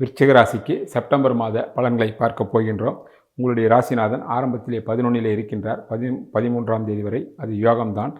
விருச்சிக ராசிக்கு செப்டம்பர் மாத பலன்களை பார்க்க போகின்றோம். உங்களுடைய ராசிநாதன் ஆரம்பத்திலே பதினொன்றிலே இருக்கின்றார். பதி பதிமூன்றாம் தேதி வரை அது யோகம்தான்.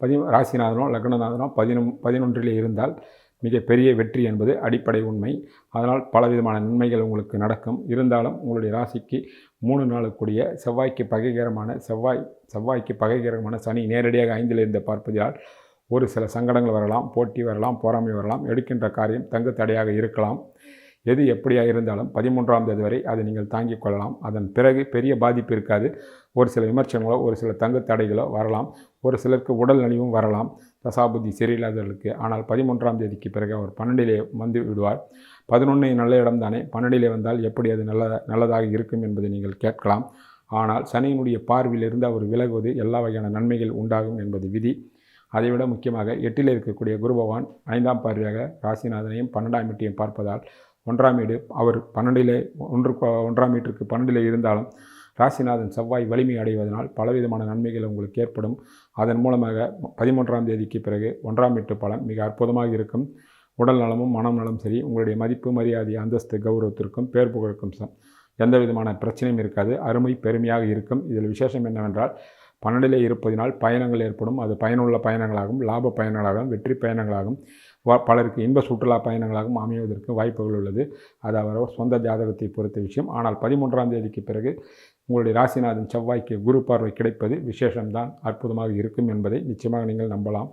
பதி ராசிநாதனோ லக்னநாதனோ பதினொ பதினொன்றிலே இருந்தால் மிகப்பெரிய வெற்றி என்பது அடிப்படை உண்மை. அதனால் பலவிதமான நன்மைகள் உங்களுக்கு நடக்கும். இருந்தாலும் உங்களுடைய ராசிக்கு மூணு நாளுக்குரிய செவ்வாய்க்கு பகைகரமான செவ்வாய் செவ்வாய்க்கு பகைகரமான சனி நேரடியாக ஐந்தில் இருந்து பார்ப்பதால் ஒரு சில சங்கடங்கள் வரலாம் போட்டி வரலாம் பொறாமை வரலாம் எடுக்கின்ற காரியம் தங்கு தடையாக இருக்கலாம். எது எப்படியாக இருந்தாலும் பதிமூன்றாம் தேதி வரை அதை நீங்கள் தாங்கிக் கொள்ளலாம். அதன் பிறகு பெரிய பாதிப்பு இருக்காது. ஒரு சில விமர்சனங்களோ ஒரு சில தங்கு தடைகளோ வரலாம். ஒரு சிலருக்கு உடல் நலிவும் வரலாம். தசாபுத்தி சரியில்லாதவர்களுக்கு. ஆனால் பதிமூன்றாம் தேதிக்கு பிறகு அவர் பன்னெண்டிலே வந்து விடுவார். பதினொன்று நல்ல இடம் தானே? பன்னெண்டிலே வந்தால் எப்படி அது நல்ல நல்லதாக இருக்கும் என்பதை நீங்கள் கேட்கலாம். ஆனால் சனியினுடைய பார்வையிலிருந்து அவர் விலகுவது எல்லா வகையான நன்மைகள் உண்டாகும் என்பது விதி. அதைவிட முக்கியமாக எட்டில் இருக்கக்கூடிய குரு பகவான் ஐந்தாம் பார்வையாக ராசிநாதனையும் பன்னெண்டாம் எட்டியும் பார்ப்பதால் ஒன்றாம் வீடு அவர் பன்னெண்டிலே ஒன்று ஒன்றாம் வீட்டிற்கு பன்னெண்டிலே இருந்தாலும் ராசிநாதன் செவ்வாய் வலிமை அடைவதனால் பலவிதமான நன்மைகள் உங்களுக்கு ஏற்படும். அதன் மூலமாக பதிமூன்றாம் தேதிக்கு பிறகு ஒன்றாம் வீட்டு பலன் மிக அற்புதமாக இருக்கும். உடல் நலமும் மனம் நலம் சரி உங்களுடைய மதிப்பு மரியாதை அந்தஸ்து கௌரவத்திற்கும் பேர் புகழுக்கும் எந்த விதமான பிரச்சனையும் இருக்காது. அருமை பெருமையாக இருக்கும். இதில் விசேஷம் என்னவென்றால் பன்னெண்டிலே இருப்பதினால் பயணங்கள் ஏற்படும். அது பயனுள்ள பயணங்களாகவும் லாப பயணங்களாகவும் வெற்றி பயணங்களாகவும் பலருக்கு இன்ப சுற்றுலா பயணங்களாகவும் அமைவதற்கு வாய்ப்புகள் உள்ளது. அது அவரவர் சொந்த ஜாதகத்தை பொறுத்த விஷயம். ஆனால் பதிமூன்றாம் தேதிக்கு பிறகு உங்களுடைய ராசிநாதன் செவ்வாய்க்கு குரு பார்வை கிடைப்பது விசேஷம்தான் அற்புதமாக இருக்கும் என்பதை நிச்சயமாக நீங்கள் நம்பலாம்.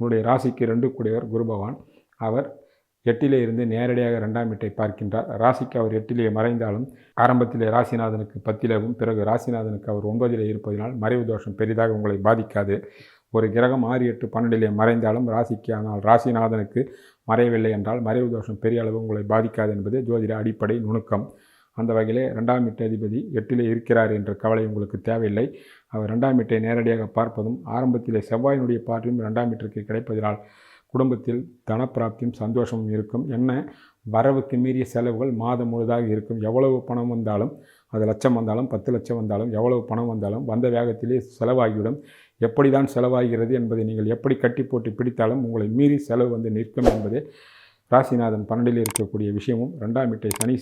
உங்களுடைய ராசிக்கு ரெண்டு கூடியவர் குரு பகவான். அவர் எட்டிலே இருந்து நேரடியாக ரெண்டாம் வீட்டை பார்க்கின்றார். ராசிக்கு அவர் எட்டிலே மறைந்தாலும் ஆரம்பத்திலே ராசிநாதனுக்கு பத்திலவும் பிறகு ராசிநாதனுக்கு அவர் ஒன்பதிலே இருப்பதனால் மறைவு தோஷம் பெரிதாக உங்களை பாதிக்காது. ஒரு கிரகம் ஆறு எட்டு பன்னெண்டிலே மறைந்தாலும் ராசிக்கு ஆனால் ராசிநாதனுக்கு மறையவில்லை என்றால் மறைவு தோஷம் பெரிய அளவு உங்களை பாதிக்காது என்பது ஜோதிட அடிப்படை நுணுக்கம். அந்த வகையிலே ரெண்டாம் வீட்டு அதிபதி எட்டிலே இருக்கிறார் என்ற கவலை உங்களுக்கு தேவையில்லை. அவர் ரெண்டாம் வீட்டை நேரடியாக பார்ப்பதும் ஆரம்பத்திலே செவ்வாயினுடைய பார்வையும் ரெண்டாம் வீட்டிற்கு கிடைப்பதனால் குடும்பத்தில் தனப்பிராப்தியும் சந்தோஷமும் இருக்கும். என்ன? வரவுக்கு மீறிய செலவுகள் மாதம் முழுதாக இருக்கும். எவ்வளவு பணம் வந்தாலும் அது லட்சம் வந்தாலும் பத்து லட்சம் வந்தாலும் எவ்வளவு பணம் வந்தாலும் வந்த வேகத்திலே செலவாகிவிடும். எப்படி தான் செலவாகிறது என்பதை நீங்கள் எப்படி கட்டி போட்டு பிடித்தாலும் உங்களை மீறி செலவு வந்து நிற்கும் என்பதே ராசிநாதன் பன்னெண்டில் இருக்கக்கூடிய விஷயமும் ரெண்டாம் வீட்டை சனி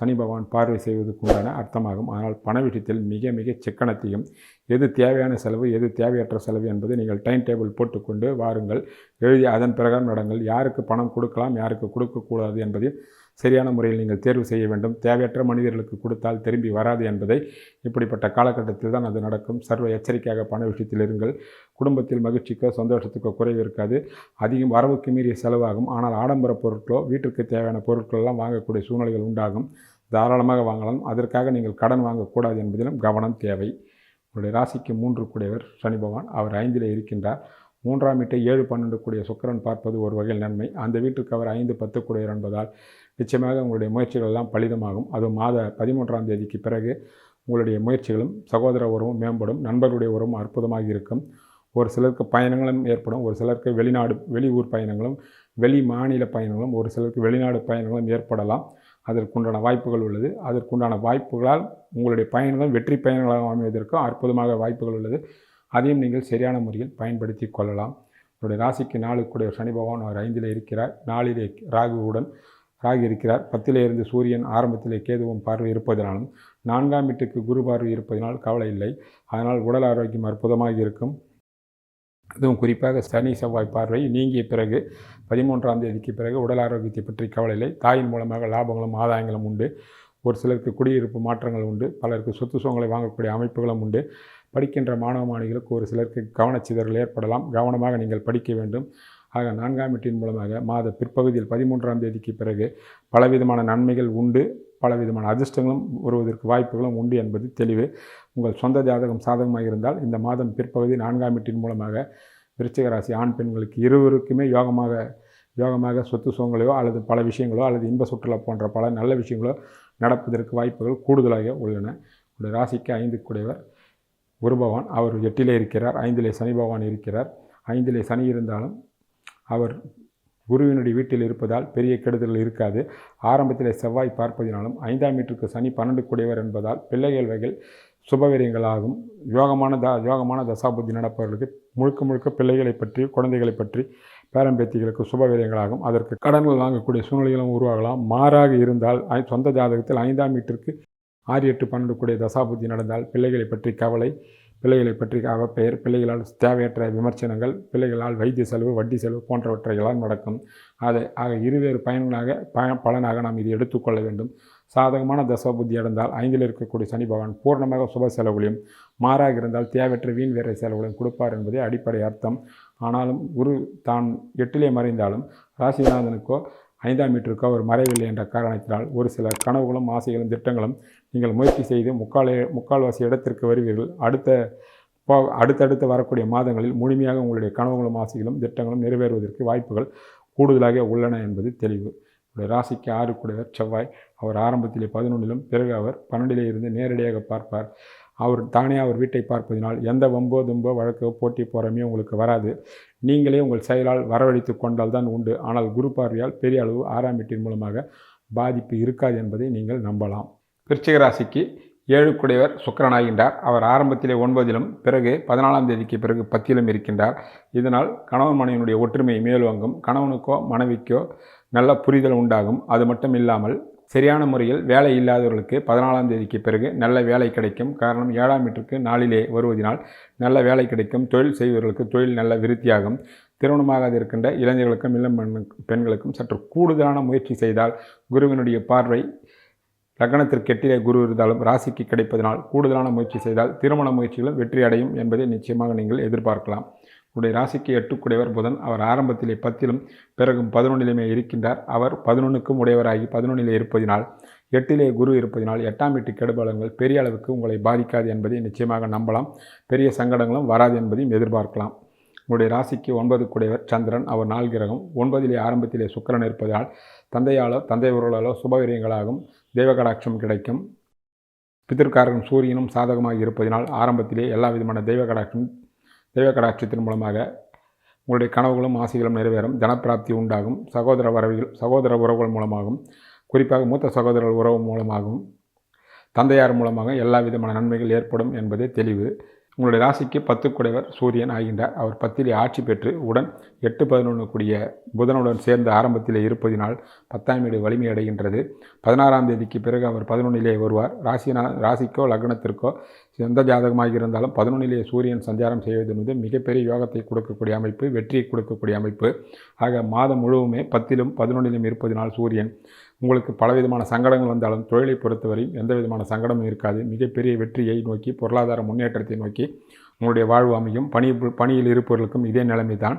சனி பகவான் பார்வை செய்வதற்கு உண்டான அர்த்தமாகும். ஆனால் பண விஷயத்தில் மிக மிக சிக்கனத்தையும் எது தேவையான செலவு எது தேவையற்ற செலவு என்பதை நீங்கள் டைம் டேபிள் போட்டுக்கொண்டு வாருங்கள். எழுதி அதன் பிரகாரம் நடங்கள். யாருக்கு பணம் கொடுக்கலாம் யாருக்கு கொடுக்கக்கூடாது என்பதையும் சரியான முறையில் நீங்கள் தேர்வு செய்ய வேண்டும். தேவையற்ற மனிதர்களுக்கு கொடுத்தால் திரும்பி வராது என்பதை இப்படிப்பட்ட காலகட்டத்தில் தான் அது நடக்கும். சர்வ எச்சரிக்கையாக பண விஷயத்தில் இருங்கள். குடும்பத்தில் மகிழ்ச்சிக்கோ சந்தோஷத்துக்கோ குறைவு இருக்காது. அதிகம் வரவுக்கு மீறிய செலவாகும். ஆனால் ஆடம்பர பொருட்களோ வீட்டிற்கு தேவையான பொருட்களெல்லாம் வாங்கக்கூடிய சூழ்நிலைகள் உண்டாகும். தாராளமாக வாங்கலாம். அதற்காக நீங்கள் கடன் வாங்கக்கூடாது என்பதிலும் கவனம் தேவை. உங்களுடைய ராசிக்கு மூன்று கூடியவர். சனி பகவான் அவர் ஐந்தில் இருக்கின்றார். மூன்றாம் வீட்டை ஏழு பன்னெண்டு கூடிய சுக்கரன் பார்ப்பது ஒரு வகையில் நன்மை. அந்த வீட்டுக்கு அவர் ஐந்து பத்து கூடியவர் என்பதால் நிச்சயமாக உங்களுடைய முயற்சிகள் எல்லாம் பலிதமாகும். அது மாத பதிமூன்றாம் தேதிக்கு பிறகு உங்களுடைய முயற்சிகளும் சகோதர உறவும் மேம்படும் நண்பர்களுடைய உறவும் அற்புதமாக இருக்கும். ஒரு சிலருக்கு பயணங்களும் ஏற்படும் ஒரு சிலருக்கு வெளிநாடு வெளியூர் பயணங்களும் வெளி மாநில பயணங்களும் ஒரு சிலருக்கு வெளிநாடு பயணங்களும் ஏற்படலாம். அதற்குண்டான வாய்ப்புகள் உள்ளது. அதற்குண்டான வாய்ப்புகளால் உங்களுடைய பயணங்களும் வெற்றி பயணங்களாக அமைவதற்கும் அற்புதமாக வாய்ப்புகள் உள்ளது. அதையும் நீங்கள் சரியான முறையில் பயன்படுத்தி கொள்ளலாம். உங்களுடைய ராசிக்கு நாளுக்குடைய சனி பகவான் அவர் ஐந்தில் இருக்கிறார். நாளிலே ராகுவுடன் ராகு இருக்கிறார். பத்திலே இருந்து சூரியன் ஆரம்பத்திலே கேதுவும் பார்வை இருப்பதனாலும் நான்காம் வீட்டுக்கு குரு பார்வை இருப்பதனால் கவலை இல்லை. அதனால் உடல் ஆரோக்கியம் அற்புதமாக இருக்கும். அதுவும் குறிப்பாக சனி செவ்வாய் பார்வை நீங்கிய பிறகு பதிமூன்றாம் தேதிக்கு பிறகு உடல் ஆரோக்கியத்தை பற்றி கவலை இல்லை. தாயின் மூலமாக லாபங்களும் ஆதாயங்களும் உண்டு. ஒரு சிலருக்கு குடியிருப்பு மாற்றங்கள் உண்டு. பலருக்கு சொத்து சுகங்களை வாங்கக்கூடிய அமைப்புகளும் உண்டு. படிக்கின்ற மாணவ மாணவிகளுக்கு ஒரு சிலருக்கு கவனச்சிதறல் ஏற்படலாம். கவனமாக நீங்கள் படிக்க வேண்டும். ஆக நான்காம் வீட்டின் மூலமாக மாத பிற்பகுதியில் பதிமூன்றாம் தேதிக்கு பிறகு பலவிதமான நன்மைகள் உண்டு. பலவிதமான அதிர்ஷ்டங்களும் வருவதற்கு வாய்ப்புகளும் உண்டு என்பது தெளிவு. உங்கள் சொந்த ஜாதகம் சாதகமாக இருந்தால் இந்த மாதம் பிற்பகுதி நான்காம் எட்டின் மூலமாக விருச்சிக ராசி ஆண் பெண்களுக்கு இருவருக்குமே யோகமாக யோகமாக சொத்து சுகங்களையோ அல்லது பல விஷயங்களோ அல்லது இன்ப சுற்றுலா போன்ற பல நல்ல விஷயங்களோ நடப்பதற்கு வாய்ப்புகள் கூடுதலாக உள்ளன. உங்களுடைய ராசிக்கு ஐந்து கூடியவர். குரு பகவான் அவர் எட்டிலே இருக்கிறார் ஐந்திலே சனி பகவான் இருக்கிறார். ஐந்திலே சனி இருந்தாலும் அவர் குருவினுடைய வீட்டில் இருப்பதால் பெரிய கெடுதல் இருக்காது. ஆரம்பத்தில் செவ்வாய் பார்ப்பதினாலும் ஐந்தாம் வீட்டிற்கு சனி பன்னெண்டு கூடியவர் என்பதால் பிள்ளைகள் வகையில் சுபவீரியங்களாகும் யோகமான த யோகமான தசாபுத்தி நடப்பவர்களுக்கு முழுக்க முழுக்க பிள்ளைகளை பற்றி குழந்தைகளை பற்றி பேரம்பேத்திகளுக்கு சுபவீரியங்களாகும் அதற்கு கடன்கள் வாங்கக்கூடிய சூழ்நிலைகளும் உருவாகலாம். மாறாக இருந்தால் சொந்த ஜாதகத்தில் ஐந்தாம் வீட்டிற்கு ஆறு எட்டு பன்னெண்டு கூடிய தசாபுத்தி நடந்தால் பிள்ளைகளை பற்றி கவலை பிள்ளைகளை பற்றி அவப்பெயர் பிள்ளைகளால் தேவையற்ற விமர்சனங்கள் பிள்ளைகளால் வைத்திய செலவு வட்டி செலவு போன்றவற்றையெல்லாம் நடக்கும். அதை ஆக இருவேறு பயன்களாக பய பலனாக நாம் இதை எடுத்துக்கொள்ள வேண்டும். சாதகமான தசாபுத்தி அடைந்தால் ஐந்தில் இருக்கக்கூடிய சனி பகவான் பூர்ணமாக சுப செலவுகளையும் மாறாக இருந்தால் தேவையற்ற வீண் வேற செலவுகளையும் கொடுப்பார் என்பதே அடிப்படை அர்த்தம். ஆனாலும் குரு தான் எட்டிலே மறைந்தாலும் ராசிநாதனுக்கோ ஐந்தாம் மீட்டருக்கு அவர் மறையவில்லை என்ற காரணத்தினால் ஒரு சில கனவுகளும் ஆசைகளும் திட்டங்களும் நீங்கள் முயற்சி செய்து முக்காலே முக்கால்வாசி இடத்திற்கு வருவீர்கள். அடுத்த அடுத்தடுத்து வரக்கூடிய மாதங்களில் முழுமையாக உங்களுடைய கனவுகளும் ஆசைகளும் திட்டங்களும் நிறைவேறுவதற்கு வாய்ப்புகள் கூடுதலாக உள்ளன என்பது தெளிவு. ராசிக்கு ஆறு கூடவர் செவ்வாய். அவர் ஆரம்பத்திலே பதினொன்றிலும் பிறகு அவர் பன்னெண்டிலே இருந்து நேரடியாக பார்ப்பார். அவர் தானே அவர் வீட்டை பார்ப்பதினால் எந்த வம்போ தும்போ வழக்கோ போட்டி போகிறமே உங்களுக்கு வராது. நீங்களே உங்கள் செயலால் வரவழைத்து கொண்டால் தான் உண்டு. ஆனால் குரு பார்வையால் பெரிய அளவு ஆறாம் வீட்டின் மூலமாக பாதிப்பு இருக்காது என்பதை நீங்கள் நம்பலாம். விருச்சிக ராசிக்கு ஏழுக்குடையவர் சுக்கிரனாகின்றார் அவர் ஆரம்பத்திலே ஒன்பதிலும் பிறகு பதினாலாம் தேதிக்கு பிறகு பத்திலும் இருக்கின்றார். இதனால் கணவன் மனைவியினுடைய ஒற்றுமை மேலோங்கும். கணவனுக்கோ மனைவிக்கோ நல்ல புரிதல் உண்டாகும். அது மட்டும் இல்லாமல் சரியான முறையில் வேலை இல்லாதவர்களுக்கு பதினாலாம் தேதிக்கு பிறகு நல்ல வேலை கிடைக்கும். காரணம் ஏழாம் வீட்டிற்கு நாளிலே வருவதனால் நல்ல வேலை கிடைக்கும். தொழில் செய்பவர்களுக்கு தொழில் நல்ல விருத்தியாகும். திருமணமாகாது இருக்கின்ற இளைஞர்களுக்கும் இளம் பெண்களுக்கும் சற்று கூடுதலான முயற்சி செய்தால் குருவினுடைய பார்வை லக்னத்திற்கு எட்டிலே குரு இருந்தாலும் ராசிக்கு கிடைப்பதனால் கூடுதலான முயற்சி செய்தால் திருமண முயற்சிகளும் வெற்றி அடையும் என்பதை நிச்சயமாக நீங்கள் எதிர்பார்க்கலாம். உடைய ராசிக்கு எட்டுக்குடையவர் புதன். அவர் ஆரம்பத்திலே பத்திலும் பிறகும் பதினொன்றிலுமே இருக்கின்றார். அவர் பதினொன்றுக்கும் உடையவராகி பதினொன்றிலே இருப்பதினால் எட்டிலே குரு இருப்பதினால் எட்டாம் வீட்டு கெடுபலங்கள் பெரிய அளவுக்கு உங்களை பாதிக்காது என்பதை நிச்சயமாக நம்பலாம். பெரிய சங்கடங்களும் வராது என்பதையும் எதிர்பார்க்கலாம். உங்களுடைய ராசிக்கு ஒன்பது குடையவர் சந்திரன். அவர் நாள் கிரகம் ஒன்பதிலே ஆரம்பத்திலே சுக்கரன் இருப்பதால் தந்தையாலோ தந்தை உறவுகளாலோ சுபவீரியங்களாகும் தெய்வகடாட்சம் கிடைக்கும். பித்திருக்காரன் சூரியனும் சாதகமாக இருப்பதினால் ஆரம்பத்திலே எல்லா விதமான தெய்வ கடாட்சம் தெய்வ கடாட்சத்தின் மூலமாக உங்களுடைய கனவுகளும் ஆசைகளும் நிறைவேறும் தனப்பிராப்தி உண்டாகும் சகோதர வரவுகள் சகோதர உறவுகள் மூலமாகவும் குறிப்பாக மூத்த சகோதரர்கள் உறவு மூலமாகவும் தந்தையார் மூலமாக எல்லா விதமான நன்மைகள் ஏற்படும் என்பதே தெளிவு. உங்களுடைய ராசிக்கு பத்து குடைவர் சூரியன் ஆகின்றார். அவர் பத்திலே ஆட்சி பெற்று உடன் எட்டு பதினொன்று கூடிய புதனுடன் சேர்ந்து ஆரம்பத்திலே இருப்பதினால் பத்தாம் வீடு வலிமை அடைகின்றது. பதினாறாம் தேதிக்கு பிறகு அவர் பதினொன்றிலே வருவார். ராசினா ராசிக்கோ லக்னத்திற்கோ எந்த ஜாதகமாக இருந்தாலும் பதினொன்றிலே சூரியன் சஞ்சாரம் செய்வது என்பது மிகப்பெரிய யோகத்தை கொடுக்கக்கூடிய அமைப்பு வெற்றியை கொடுக்கக்கூடிய அமைப்பு. ஆக மாதம் முழுவதுமே பத்திலும் பதினொன்றிலும் இருப்பதினால் சூரியன் உங்களுக்கு பலவிதமான சங்கடங்கள் வந்தாலும் தொழிலை பொறுத்தவரை எந்த விதமான சங்கடமும் இருக்காது. மிகப்பெரிய வெற்றியை நோக்கி பொருளாதார முன்னேற்றத்தை நோக்கி உங்களுடைய வாழ்வு அமையும். பணி பணியில் இருப்பவர்களுக்கும் இதே நிலைமை தான்.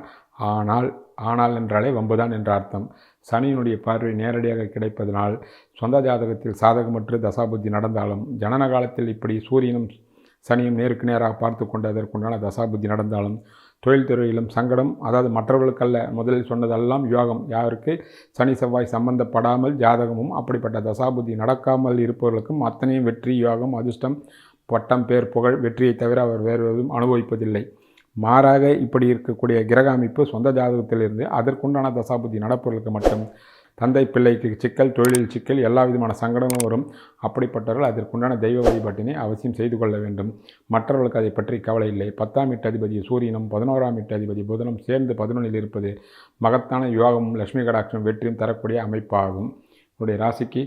ஆனால் ஆனால் என்றாலே வம்புதான் என்ற அர்த்தம். சனியினுடைய பார்வை நேரடியாக கிடைப்பதனால் சொந்த ஜாதகத்தில் சாதகமற்று தசாபுத்தி நடந்தாலும் ஜனன காலத்தில் இப்படி சூரியனும் சனியும் நேருக்கு நேராக பார்த்து கொண்டு அதற்குண்டான தசாபுத்தி நடந்தாலும் தொழில் துறையிலும் சங்கடம் அதாவது மற்றவர்களுக்கல்ல முதலில் சொன்னதெல்லாம் யோகம் யாருக்கு? சனி செவ்வாய் சம்பந்தப்படாமல் ஜாதகமும் அப்படிப்பட்ட தசாபுத்தி நடக்காமல் இருப்பவர்களுக்கும் அத்தனையும் வெற்றி யோகம் அதிர்ஷ்டம் பட்டம் பேர் புகழ் வெற்றியை தவிர அவர் வேறு எதுவும் அனுபவிப்பதில்லை. மாறாக இப்படி இருக்கக்கூடிய கிரக அமைப்பு சொந்த ஜாதகத்திலிருந்து அதற்குண்டான தசாபுத்தி நடப்பவர்களுக்கு மட்டும். தந்தை பிள்ளைக்கு சிக்கல் தொழிலில் சிக்கல் எல்லா விதமான சங்கடமும் வரும். அப்படிப்பட்டவர்கள் அதற்குண்டான தெய்வ வழிபாட்டினை அவசியம் செய்து கொள்ள வேண்டும். மற்றவர்களுக்கு அதை பற்றி கவலை இல்லை. பத்தாம் வீட்டு அதிபதி சூரியனும் பதினோராம் வீட்டு அதிபதி புதனும் சேர்ந்து பதினொன்றில் இருப்பது மகத்தான யோகமும் லட்சுமி கடாட்சம் வெற்றியும் தரக்கூடிய அமைப்பாகும். உங்களுடைய ராசிக்கு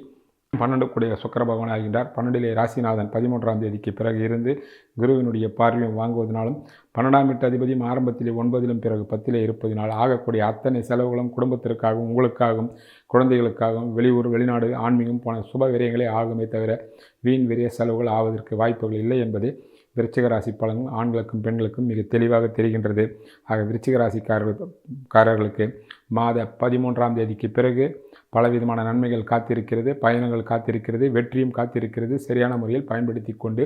பன்னெண்டு கூடிய சுக்கர பகவான் ஆகின்றார். பன்னெண்டிலே ராசிநாதன் பதிமூன்றாம் தேதிக்கு பிறகு இருந்து குருவினுடைய பார்வையும் வாங்குவதனாலும் பன்னெண்டாம் வீட்டு அதிபதியும் ஆரம்பத்திலே ஒன்பதிலும் பிறகு பத்திலே இருப்பதினால் ஆகக்கூடிய அத்தனை செலவுகளும் குடும்பத்திற்காகவும் உங்களுக்காகவும் குழந்தைகளுக்காகவும் வெளியூர் வெளிநாடு ஆன்மீகம் போன சுப விரயங்களே ஆகுமே தவிர வீண் விரிய செலவுகள் ஆவதற்கு வாய்ப்புகள் இல்லை என்பதே விருச்சிக ராசி பலன்கள். ஆண்களுக்கும் பெண்களுக்கும் மிக தெளிவாக தெரிகின்றது. ஆக விருச்சிக ராசிக்காரர்கள் காரர்களுக்கு மாத பதிமூன்றாம் தேதிக்கு பிறகு பலவிதமான நன்மைகள் காத்திருக்கிறது பயணங்கள் காத்திருக்கிறது வெற்றியும் காத்திருக்கிறது. சரியான முறையில் பயன்படுத்தி கொண்டு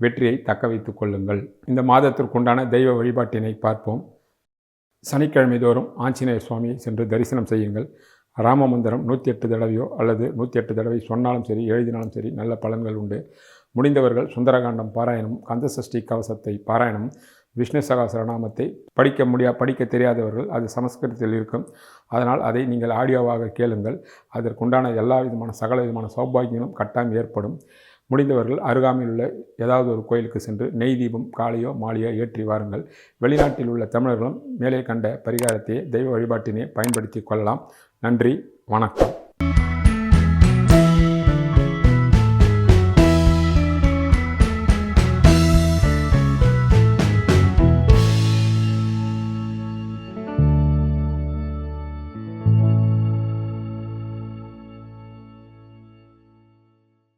வெற்றியை தக்க வைத்து கொள்ளுங்கள். இந்த மாதத்திற்குண்டான தெய்வ வழிபாட்டினை பார்ப்போம். சனிக்கிழமை தோறும் ஆஞ்சநேயர் சுவாமியை சென்று தரிசனம் செய்யுங்கள். ராமமந்திரம் நூற்றி எட்டு தடவையோ அல்லது நூற்றி எட்டு தடவை சொன்னாலும் சரி எழுதினாலும் சரி நல்ல பலன்கள் உண்டு. முடிந்தவர்கள் சுந்தரகாண்டம் பாராயணம் கந்தசஷ்டி கவசத்தை பாராயணம் விஷ்ணு சகசரநாமத்தை படிக்க முடியா படிக்க தெரியாதவர்கள் அது சமஸ்கிருதத்தில் இருக்கும். அதனால் அதை நீங்கள் ஆடியோவாக கேளுங்கள். அதற்குண்டான எல்லா விதமான சகல விதமான சௌபாகியங்களும் கட்டாயம் ஏற்படும். முடிந்தவர்கள் அருகாமையில் உள்ள ஏதாவது ஒரு கோயிலுக்கு சென்று நெய் தீபம் காலையோ மாலையோ ஏற்றி வாருங்கள். வெளிநாட்டில் உள்ள தமிழர்களும் மேலே கண்ட பரிகாரத்தை தெய்வ வழிபாட்டினை பயன்படுத்தி கொள்ளலாம். நன்றி வணக்கம்.